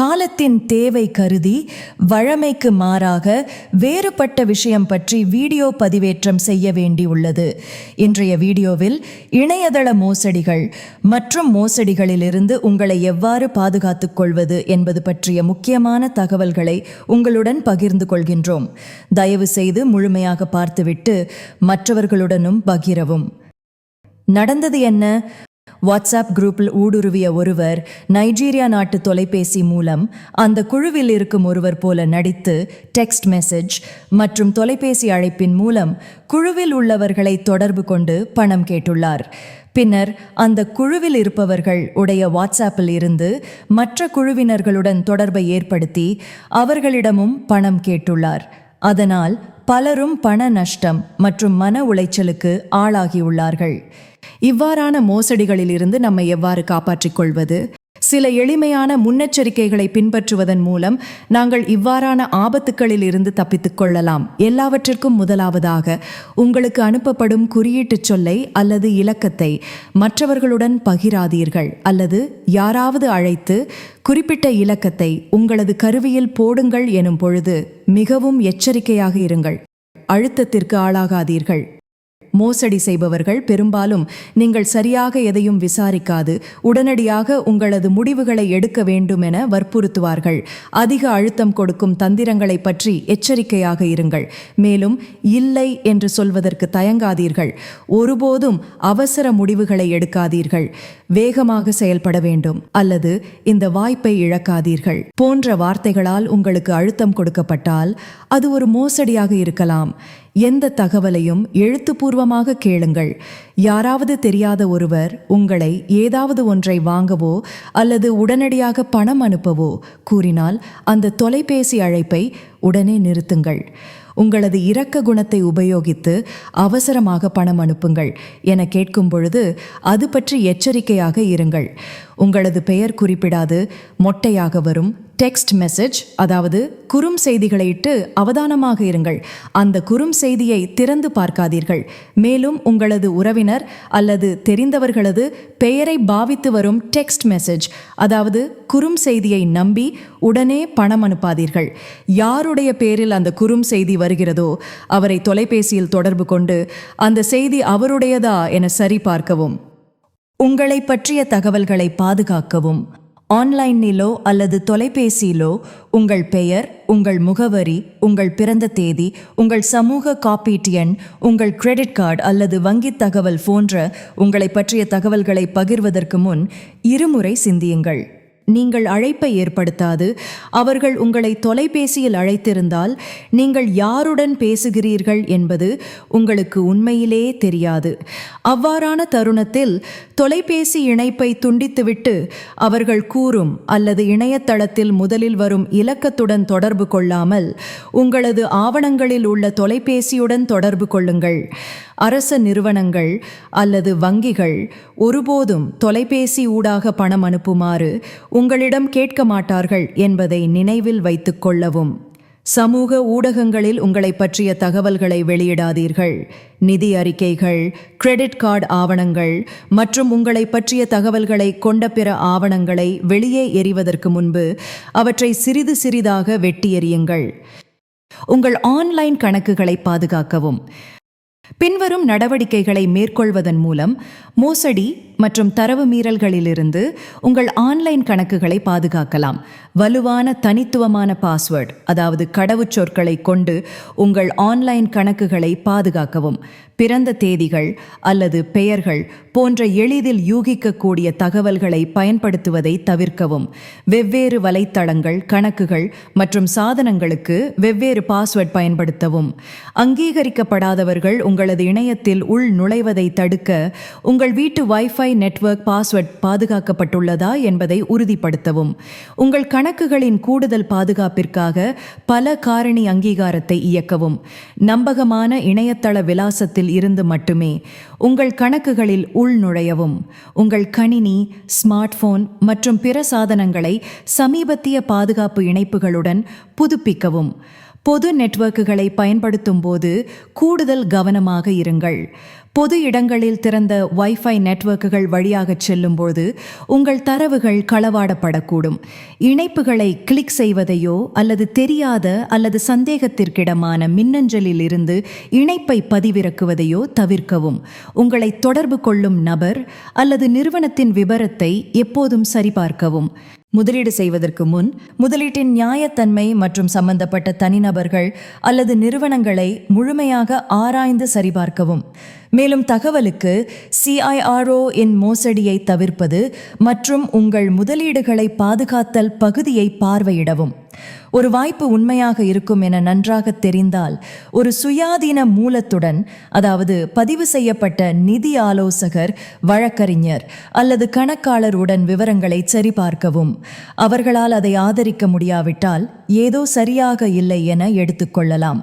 காலத்தின் தேவை கருதி வழமைக்கு மாறாக வேறுபட்ட விஷயம் பற்றி வீடியோ பதிவேற்றம் செய்ய வேண்டியுள்ளது. இன்றைய வீடியோவில் இணையதள மோசடிகள் மற்றும் மோசடிகளிலிருந்து உங்களை எவ்வாறு பாதுகாத்துக் கொள்வது என்பது பற்றிய முக்கியமான தகவல்களை உங்களுடன் பகிர்ந்து கொள்கின்றோம். தயவு செய்து முழுமையாக பார்த்துவிட்டு மற்றவர்களுடனும் பகிரவும். நடந்தது என்ன? வாட்ஸ்அப் குரூப்பில் ஊடுருவிய ஒருவர் நைஜீரியா நாட்டு தொலைபேசி மூலம் அந்த குழுவில் இருக்கும் ஒருவர் போல நடித்து டெக்ஸ்ட் மெசேஜ் மற்றும் தொலைபேசி அழைப்பின் மூலம் குழுவில் உள்ளவர்களை தொடர்பு கொண்டு பணம் கேட்டுள்ளார். பின்னர் அந்த குழுவில் இருப்பவர்கள் உடைய வாட்ஸ்அப்பில் இருந்து மற்ற குழுவினர்களுடன் தொடர்பை ஏற்படுத்தி அவர்களிடமும் பணம் கேட்டுள்ளார். அதனால் பலரும் பண நஷ்டம் மற்றும் மன உளைச்சலுக்கு ஆளாகியுள்ளார்கள் இவ்வாறான மோசடிகளிலிருந்து நம்மை எவ்வாறு காப்பாற்றிக் கொள்வது சில எளிமையான முன்னெச்சரிக்கைகளை பின்பற்றுவதன் மூலம் நாங்கள் இவ்வாறான ஆபத்துக்களில் இருந்து தப்பித்துக் கொள்ளலாம். எல்லாவற்றிற்கும் முதலாவதாக உங்களுக்கு அனுப்பப்படும் குறியீட்டுச் சொல்லை அல்லது இலக்கத்தை மற்றவர்களுடன் பகிராதீர்கள் அல்லது யாராவது அழைத்து குறிப்பிட்ட இலக்கத்தை உங்களது கருவியில் போடுங்கள் எனும் பொழுது மிகவும் எச்சரிக்கையாக இருங்கள். அழுத்தத்திற்கு ஆளாகாதீர்கள். மோசடி செய்பவர்கள் பெரும்பாலும் நீங்கள் சரியாக எதையும் விசாரிக்காது உடனடியாக உங்களது முடிவுகளை எடுக்க வேண்டும் என வற்புறுத்துவார்கள். அதிக அழுத்தம் கொடுக்கும் தந்திரங்களை பற்றி எச்சரிக்கையாக இருங்கள். மேலும் இல்லை என்று சொல்வதற்கு தயங்காதீர்கள். ஒருபோதும் அவசர முடிவுகளை எடுக்காதீர்கள். வேகமாக செயல்பட வேண்டும் அல்லது இந்த வாய்ப்பை இழக்காதீர்கள். போன்ற வார்த்தைகளால் உங்களுக்கு அழுத்தம் கொடுக்கப்பட்டால் அது ஒரு மோசடியாக இருக்கலாம். எந்த தகவலையும் எழுத்துப்பூர்வமாக கேளுங்கள். யாராவது தெரியாத ஒருவர் உங்களை ஏதாவது ஒன்றை வாங்கவோ அல்லது உடனடியாக பணம் அனுப்பவோ கூறினால் அந்த தொலைபேசி அழைப்பை உடனே நிறுத்துங்கள். உங்களது இரக்க குணத்தை உபயோகித்து அவசரமாக பணம் அனுப்புங்கள் என கேட்கும் பொழுது அது பற்றி எச்சரிக்கையாக இருங்கள். உங்களது பெயர் குறிப்பிடாது மொட்டையாக வரும் டெக்ஸ்ட் மெசேஜ் அதாவது குறும் செய்திகளை இட்டு அவதானமாக இருங்கள். அந்த குறும் செய்தியை திறந்து பார்க்காதீர்கள். மேலும் உங்களது உறவினர் அல்லது தெரிந்தவர்களது பெயரை பாவித்து வரும் டெக்ஸ்ட் மெசேஜ் அதாவது குறும் செய்தியை நம்பி உடனே பணம் அனுப்பாதீர்கள். யாருடைய பேரில் அந்த குறும் செய்தி வருகிறதோ அவரை தொலைபேசியில் தொடர்பு கொண்டு அந்த செய்தி அவருடையதா என சரிபார்க்கவும். உங்களை பற்றிய தகவல்களை பாதுகாக்கவும். ஆன்லைனிலோ அல்லது தொலைபேசியிலோ உங்கள் பெயர் உங்கள் முகவரி உங்கள் பிறந்த தேதி உங்கள் சமூக காப்பீட்டு எண் உங்கள் கிரெடிட் கார்டு அல்லது வங்கித் தகவல் போன்ற உங்களை பற்றிய தகவல்களை பகிர்வதற்கு முன் இருமுறை சிந்தியுங்கள். நீங்கள் அழைப்பை ஏற்படுத்தாது. அவர்கள் உங்களை தொலைபேசியில் அழைத்திருந்தால் நீங்கள் யாருடன் பேசுகிறீர்கள் என்பது உங்களுக்கு உண்மையிலே தெரியாது. அவ்வாறான தருணத்தில் தொலைபேசி இணைப்பை துண்டித்துவிட்டு அவர்கள் கூறும் அல்லது இணையதளத்தில் முதலில் வரும் இலக்கத்துடன் தொடர்பு கொள்ளாமல் உங்களது ஆவணங்களில் உள்ள தொலைபேசியுடன் தொடர்பு கொள்ளுங்கள். அரச நிறுவனங்கள் அல்லது வங்கிகள் ஒருபோதும் தொலைபேசி ஊடாக பணம் அனுப்புமாறு உங்களிடம் கேட்க மாட்டார்கள் என்பதை நினைவில் வைத்துக் கொள்ளவும். சமூக ஊடகங்களில் உங்களை பற்றிய தகவல்களை வெளியிடாதீர்கள். நிதி அறிக்கைகள் கிரெடிட் கார்டு ஆவணங்கள் மற்றும் உங்களை பற்றிய தகவல்களை கொண்ட பிற ஆவணங்களை வெளியே எறிவதற்கு முன்பு அவற்றை சிறிது சிறிதாக வெட்டி எறியுங்கள். உங்கள் ஆன்லைன் கணக்குகளை பாதுகாக்கவும். பின்வரும் நடவடிக்கைகளை மேற்கொள்வதன் மூலம் மோசடி மற்றும் தரவு மீறல்களிலிருந்து உங்கள் ஆன்லைன் கணக்குகளை பாதுகாக்கலாம். வலுவான தனித்துவமான பாஸ்வேர்ட் அதாவது கடவுச்சொற்களை கொண்டு உங்கள் ஆன்லைன் கணக்குகளை பாதுகாக்கவும். பிறந்த தேதிகள் அல்லது பெயர்கள் போன்ற எளிதில் யூகிக்கக்கூடிய தகவல்களை பயன்படுத்துவதை தவிர்க்கவும். வெவ்வேறு வலைத்தளங்கள் கணக்குகள் மற்றும் சாதனங்களுக்கு வெவ்வேறு பாஸ்வேர்ட் பயன்படுத்தவும். அங்கீகரிக்கப்படாதவர்கள் உங்களது இணையத்தில் உள் நுழைவதை தடுக்க உங்கள் வீட்டு வைஃபை நெட்வொர்க் பாஸ்வேர்ட் பாதுகாக்கப்பட்டுள்ளதா என்பதை உறுதிப்படுத்தவும். உங்கள் கணக்குகளின் கூடுதல் பாதுகாப்பிற்காக பல காரணி அங்கீகாரத்தை இயக்கவும். நம்பகமான இணையதள விலாசத்தில் இருந்து மட்டுமே உங்கள் கணக்குகளில் உள்நுழையவும் உங்கள் கணினி ஸ்மார்ட் போன் மற்றும் பிற சாதனங்களை சமீபத்திய பாதுகாப்பு இணைப்புகளுடன் புதுப்பிக்கவும். பொது நெட்வொர்க்குகளை பயன்படுத்தும் போது கூடுதல் கவனமாக இருங்கள். பொது இடங்களில் திறந்த வைஃபை நெட்வொர்க்குகள் வழியாகச் செல்லும்போது உங்கள் தரவுகள் களவாடப்படக்கூடும். இணைப்புகளை கிளிக் செய்வதையோ அல்லது தெரியாத அல்லது சந்தேகத்திற்கிடமான மின்னஞ்சலில் இருந்து இணைப்பை பதிவிறக்குவதையோ தவிர்க்கவும். உங்களை தொடர்பு கொள்ளும் நபர் அல்லது நிறுவனத்தின் விபரத்தை எப்போதும் சரிபார்க்கவும். முதலீடு செய்வதற்கு முன் முதலீட்டின் நியாயத்தன்மை மற்றும் சம்பந்தப்பட்ட தனிநபர்கள் அல்லது நிறுவனங்களை முழுமையாக ஆராய்ந்து சரிபார்க்கவும். மேலும் தகவலுக்கு சிஐஆர்ஓ இன் மோசடியை தவிர்ப்பது மற்றும் உங்கள் முதலீடுகளை பாதுகாத்தல் பகுதியை பார்வையிடவும். ஒரு வாய்ப்பு உண்மையாக இருக்கும் என நன்றாக தெரிந்தால் ஒரு சுயாதீன மூலத்துடன் அதாவது பதிவு செய்யப்பட்ட நிதி ஆலோசகர் வழக்கறிஞர் அல்லது கணக்காளருடன் விவரங்களை சரிபார்க்கவும். அவர்களால் அதை ஆதரிக்க முடியாவிட்டால் ஏதோ சரியாக இல்லை என எடுத்துக்கொள்ளலாம்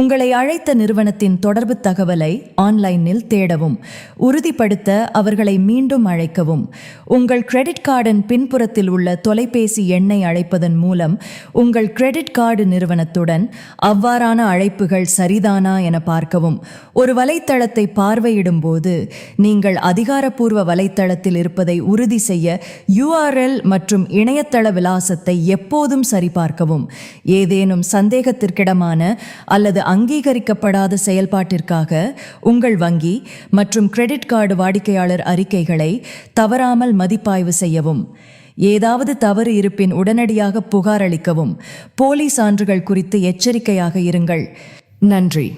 உங்களை அழைத்த நிறுவனத்தின் தொடர்பு தகவலை ஆன்லைனில் தேடவும் உறுதிப்படுத்த அவர்களை மீண்டும் அழைக்கவும். உங்கள் கிரெடிட் கார்டின் பின்புறத்தில் உள்ள தொலைபேசி எண்ணை அழைப்பதன் மூலம் உங்கள் கிரெடிட் கார்டு நிறுவனத்துடன் அவ்வாறான அழைப்புகள் சரிதானா என பார்க்கவும். ஒரு வலைத்தளத்தை பார்வையிடும் போது நீங்கள் அதிகாரப்பூர்வ வலைத்தளத்தில் இருப்பதை உறுதி செய்ய யூஆர்எல் மற்றும் இணையதள விலாசத்தை எப்போதும் சரிபார்க்கவும். ஏதேனும் சந்தேகத்திற்கிடமான அல்லது அங்கீகரிக்கப்படாத செயல்பாட்டிற்காக உங்கள் வங்கி மற்றும் கிரெடிட் கார்டு வாடிக்கையாளர் அறிக்கைகளை தவறாமல் மதிப்பாய்வு செய்யவும் ஏதாவது தவறு இருப்பின் உடனடியாக புகார் அளிக்கவும் போலி சான்றுகள் குறித்து எச்சரிக்கையாக இருங்கள். நன்றி.